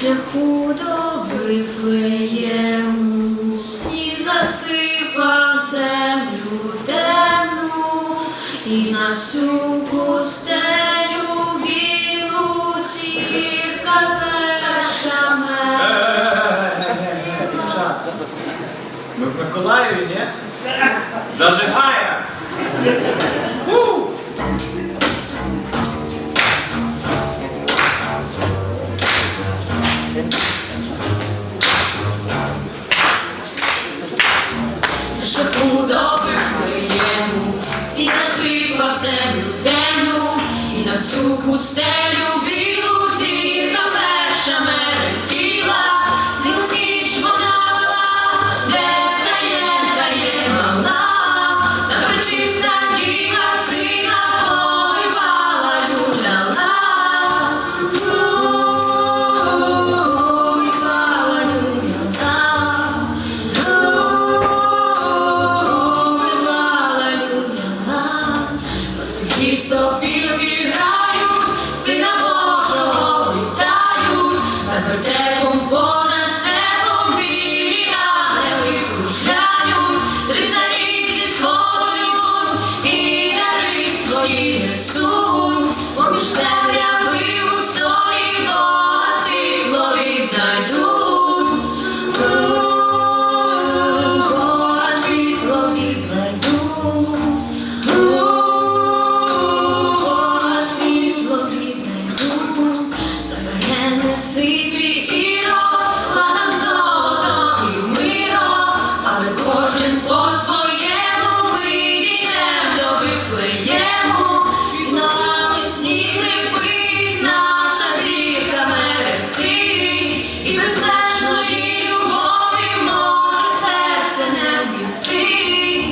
Шляху до Вифлеєму сніг засипав землю темну і на всю пустелю білу зірка перша. Дівчата, ми в Миколаєві, ні? Зажигає! Всю пустелю несипі і ладом золотом і миром, але кожен по-своєму вийдем до Вифлеєму, ногами сніг рипить, наша зірка мерехтить, і безмежної любові може серце не вмістить.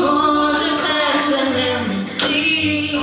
Може серце не вмістить,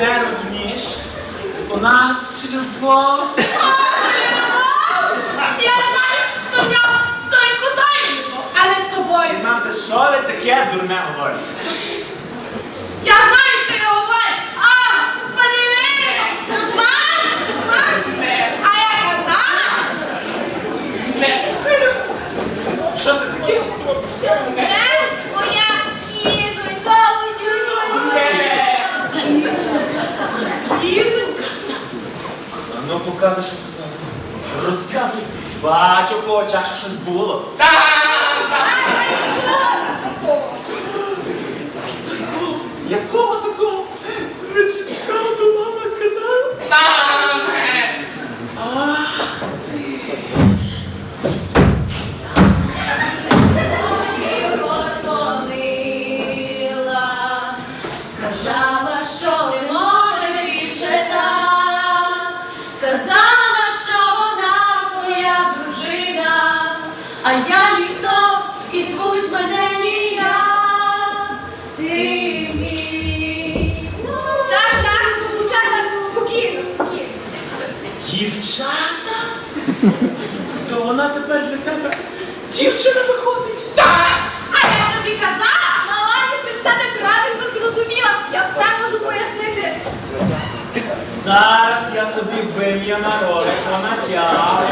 не розумієш. У нас любов. Я знаю, що нього з тою козою, а не з тобою. Мам, ти що ви таке дурне говорите? Я знаю, що я говорю. А, подиви! Маш, маш. А я казала? Що це таке? Ну що це за. Розказуй. Бачу по очах, що щось було. А нічого такого. Якого тепер для тебе дівчина виходить. А я тобі казала, Маланю, ти все неправильно зрозуміла. Я все можу пояснити. Зараз я тобі вим'ю на ролик поначав.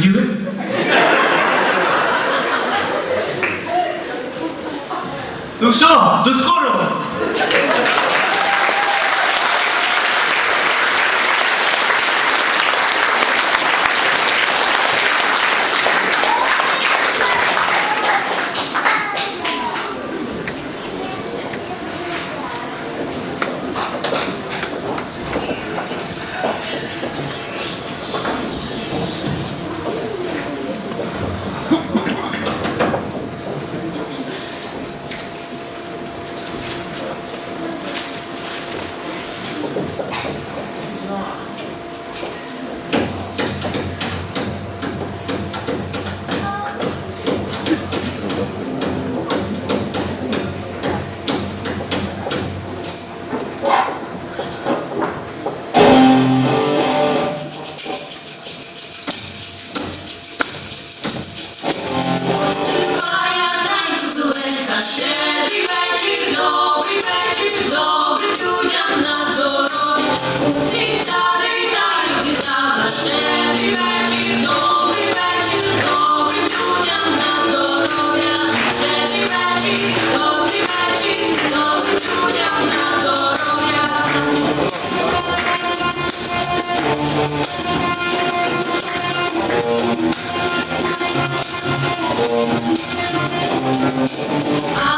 you Щедрий вечір, добрий вечір, добрий людям あ